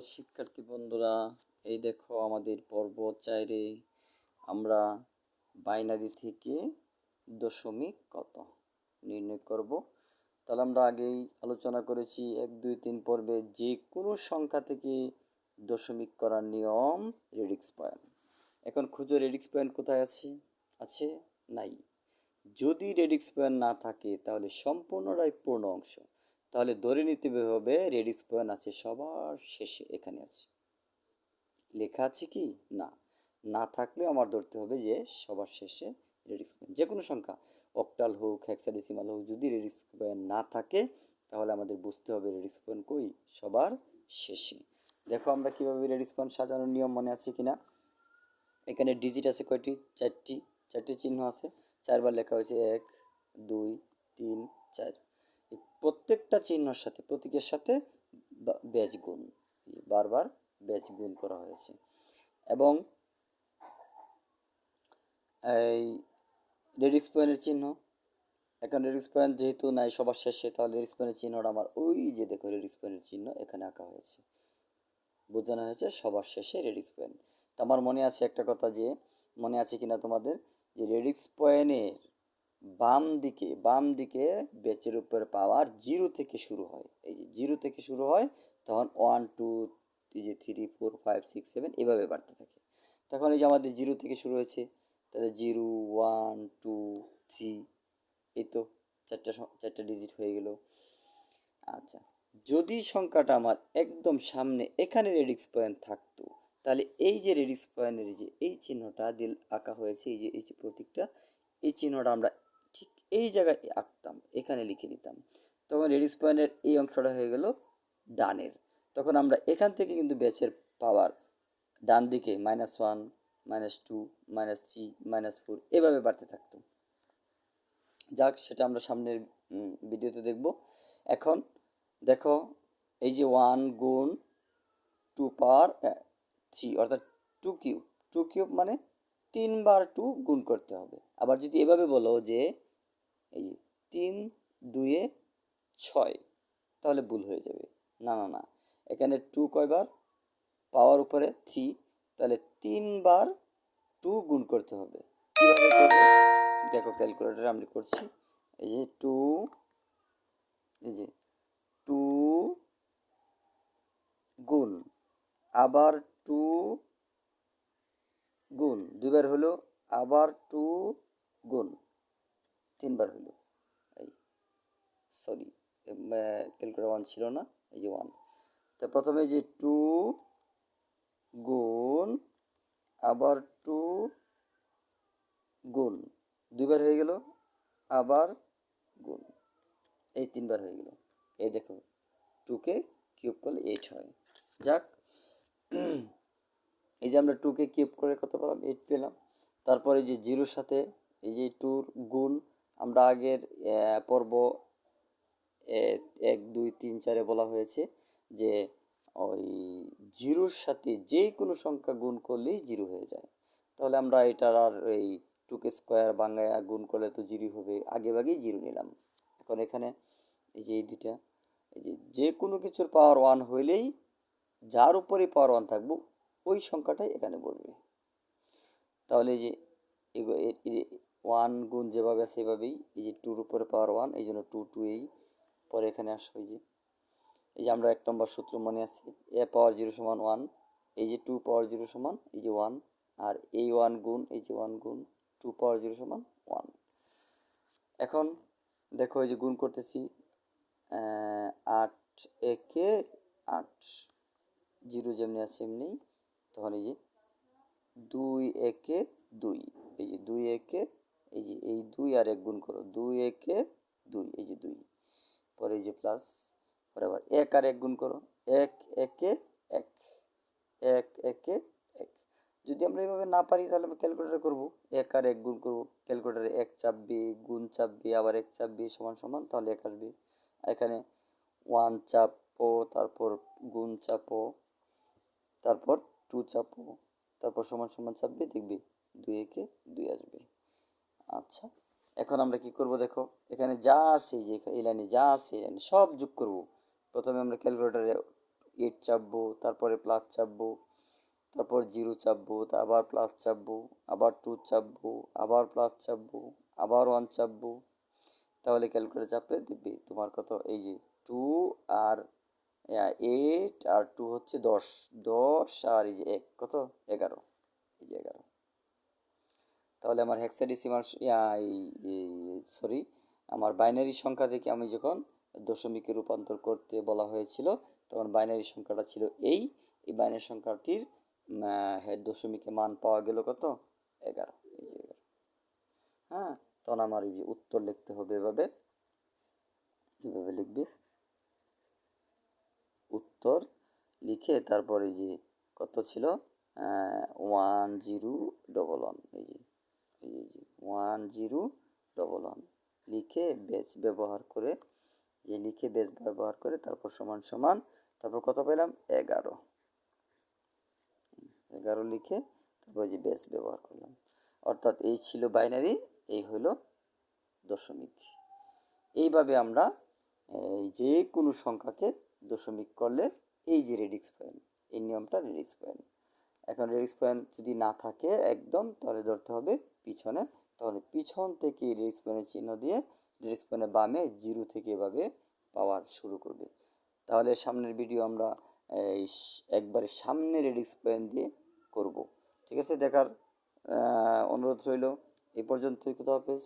শিক্ষার্থী বন্ধুরা, এই দেখো আমাদের পর্ব চাইরে আমরা বাইনারি থেকে দশমিক কত নির্ণয় করব। তাহলে আমরা আগেই আলোচনা করেছি, এক, দুই, তিন পর্বে যে কোনো সংখ্যা থেকে দশমিক করার নিয়ম রেডিক্স পয়েন্ট। এখন খুঁজো রেডিক্স পয়েন্ট কোথায় আছে? আছে? নাই। যদি রেডিক্স পয়েন্ট না থাকে, তাহলে সম্পূর্ণটাই পূর্ণ অংশ। তাহলে ধরে নিতে হবে রেডিক্স পয়েন্ট আছে সবার শেষে, এখানে আছে। লেখা আছে কি? না। না থাকলে আমার ধরতে হবে যে সবার শেষে রেডিক্স পয়েন্ট যে কোনো সংখ্যা, অক্টাল হোক হ্যাক্সাডেসিমাল হোক, যদি রেডিক্স পয়েন্ট না থাকে, তাহলে আমাদের বুঝতে হবে রেডিক্স পয়েন্ট কই? সবার শেষে। দেখো আমরা কীভাবে রেডিক্স পয়েন্ট সাজানোর নিয়ম মনে আছে কি না এখানে ডিজিট আছে কয়টি? চারটি। চারটি চিহ্ন আছে। চারবার লেখা হয়েছে এক, দুই, তিন, চার। প্রত্যেকটা চিহ্নর সাথে, প্রতীকের সাথে ব্যাজ গুণ, বারবার ব্যাজ গুণ করা হয়েছে। এবং এই রেডিক্স পয়েন্টের চিহ্ন, এখন রেডিক্স পয়েন্ট যেহেতু নাই সবার শেষে, তাহলে রেডিক্স পয়েন্টের চিহ্নটা আমার ওই যে দেখো রেডিক্স পয়েন্টের চিহ্ন এখানে আঁকা হয়েছে। বোঝানো হয়েছে সবার শেষে রেডিক্স পয়েন্ট। তো আমার মনে আছে একটা কথা যে, মনে আছে কিনা তোমাদের? যে রেডিক্স পয়েন্টের বাম দিকে বাম দিকে বেচের উপরে পাওয়ার জিরো থেকে শুরু হয়। এই যে জিরো থেকে শুরু হয়, তখন ওয়ান টু এই যে three four five six seven এভাবে বাড়তে থাকে। তখন এই যে আমাদের জিরো থেকে শুরু হয়েছে, তাহলে জিরো ওয়ান টু থ্রি এই তো চারটা চারটা ডিজিট হয়ে গেল। আচ্ছা যদি সংখ্যাটা আমার একদম সামনে এখানে রেডিক্স পয়েন্ট থাকতো, তাহলে এই যে রেডিক্স পয়েন্টের যে এই চিহ্নটা দিল আঁকা হয়েছে, এই যে এই যে প্রতীকটা, এই চিহ্নটা আমরা এই জায়গায় আঁকতাম, এখানে লিখে দিতাম তখন রেডিক্স পয়েন্টের এই অংশটা হয়ে গেল ডানের। তখন আমরা এখান থেকে কিন্তু ব্যাচের পাওয়ার ডান দিকে minus one minus two minus three minus four এভাবে বাড়তে থাকতো। যাক, সেটা আমরা সামনের ভিডিওতে দেখব। এখন দেখো এই যে ওয়ান গুণ টু পাওয়ার থ্রি অর্থাৎ টু কিউব টু কিউব মানে তিনবার টু গুণ করতে হবে। আবার যদি এভাবে বলো যে এই তিন, দুয়ে ছয়। তাহলে ভুল হয়ে যাবে। না না না। এখানে টু কয়বার? পাওয়ার উপরে থ্রি তাহলে তিনবার টু গুণ করতে হবে। কীভাবে দেখো ক্যালকুলেটারে আমি করছি। এই যে টু এই যে টু গুণ। আবার টু গুণ। দুইবার হলো আবার টু গুণ। তিনবার হলো এই সরি ক্যালকুলেটার ওয়ান ছিল না, এই যে ওয়ান তো প্রথমে যে টু গুণ, আবার টু গুণ, দুইবার হয়ে গেল, আবার গুণ, এই তিনবার হয়ে গেল। এই দেখো টুকে কিউব করলে এইট হয়। যাক, এই যে আমরা টুকে কিউব করে কত পেলাম? এইট পেলাম। তারপরে যে জিরোর সাথে এই যে টুর গুণ আমরা আগের পর্ব এক, দুই, তিন, চারে বলা হয়েছে যে ওই জিরোর সাথে যে কোনো সংখ্যা গুণ করলেই জিরো হয়ে যায়। তাহলে আমরা এটার আর এই টুকে স্কোয়ার বাংলায় গুণ করলে তো জিরো হবে, আগে আগেই জিরো নিলাম। এখন এখানে এই যে এই দুইটা, এই যে যে কোনো কিছুর পাওয়ার ওয়ান হইলেই যার উপরে পাওয়ার ওয়ান থাকব, ওই সংখ্যাটাই এখানে বলবে। তাহলে যে ওয়ান গুণ যেভাবে আছে সেভাবেই এই যে টুর উপরে পাওয়ার ওয়ান এই জন্য টু টু এই। পরে এখানে আসো, এই যে। এই যে আমরা এক নম্বর সূত্র মনে আছে, এ পাওয়ার জিরো সমান ওয়ান এই যে টু পাওয়ার জিরো সমান, এই যে ওয়ান আর এই ওয়ান গুণ, এই যে ওয়ান গুণ টু পাওয়ার জিরো সমান ওয়ান এখন দেখো, এই যে গুণ করতেছি আট, একে আট জিরো যেমনি আছে এমনি, তখন এই যে দুই, একে দুই। এই যে দুই, একে এই যে এই দুই আর এক গুণ করো, দুই একে দুই, এই যে দুই। পরে এই যে প্লাস পরে আবার এক আর এক গুণ করো, এক একে এক এক একে এক। যদি আমরা এইভাবে না পারি তাহলে আমরা ক্যালকুলেটার করব, এক আর এক গুণ করব ক্যালকুলেটারে এক চাপবে, গুণ চাপবে, আবার এক চাপবে সমান সমান, তাহলে এক আসবে। এখানে ওয়ান চাপো, তারপর গুণ চাপো, তারপর টু চাপো, তারপর সমান সমান চাপবে, দেখবে দুই একে দুই আসবে। আচ্ছা এখন আমরা কি করব দেখো, এখানে যা আছে যে এই লাইনে যা আছে লাইনে সব যোগ করব। প্রথমে আমরা ক্যালকুলেটারে এইট চাপবো, তারপরে প্লাস চাপবো, তারপর জিরো চাপবো আবার প্লাস চাপবো, আবার টু চাপবো, আবার প্লাস চাপবো, আবার ওয়ান চাপবো। তাহলে ক্যালকুলেটর চাপলে দিবি তোমার কত? এই যে টু আর এইট আর টু হচ্ছে দশ দশ আর এই যে এক, কত? এগারো, এই যে এগারো। তাহলে আমার হেক্সাডেসিমাল সরি আমার বাইনারি সংখ্যা থেকে আমি যখন দশমিকে রূপান্তর করতে বলা হয়েছিল, তখন বাইনারি সংখ্যাটা ছিল এই এই বাইনারি সংখ্যাটির দশমিকে মান পাওয়া গেল কত? এগারো, এই যে এগারো। হ্যাঁ তখন আমার এই যে উত্তর লিখতে হবে এভাবে। এভাবে লিখবে। উত্তর লিখে তারপরে যে কত ছিল? ওয়ান জিরো ডবল ওয়ান এই যে। ওয়ান জিরো ডবল ওয়ান লিখে বেচ ব্যবহার করে, যে লিখে বেচ ব্যবহার করে, তারপর সমান সমান, তারপর কত পেলাম? এগারো। এগারো লিখে তারপর যে বেস ব্যবহার করলাম। অর্থাৎ এই ছিল বাইনারি এই হলো দশমিক। এইভাবে আমরা যে কোনো সংখ্যাকে দশমিক করলে এই যে রেডিক্স পয়েন্ট এই নিয়মটা রেডিক্স পয়েন্ট এখন রেডিক্স পয়েন্ট যদি না থাকে একদম, তাহলে ধরতে হবে পিছনে। তাহলে পিছন থেকে রেডিক্স পয়েন্টের চিহ্ন দিয়ে রেডিক্স পয়েন্টের বামে জিরো থেকে এভাবে পাওয়ার শুরু করবে। তাহলে সামনের ভিডিও আমরা, এই, একবারে সামনে রেডিক্স পয়েন্ট দিয়ে করব। ঠিক আছে, দেখার অনুরোধ রইল। এই পর্যন্তই কোথাও হাফেজ।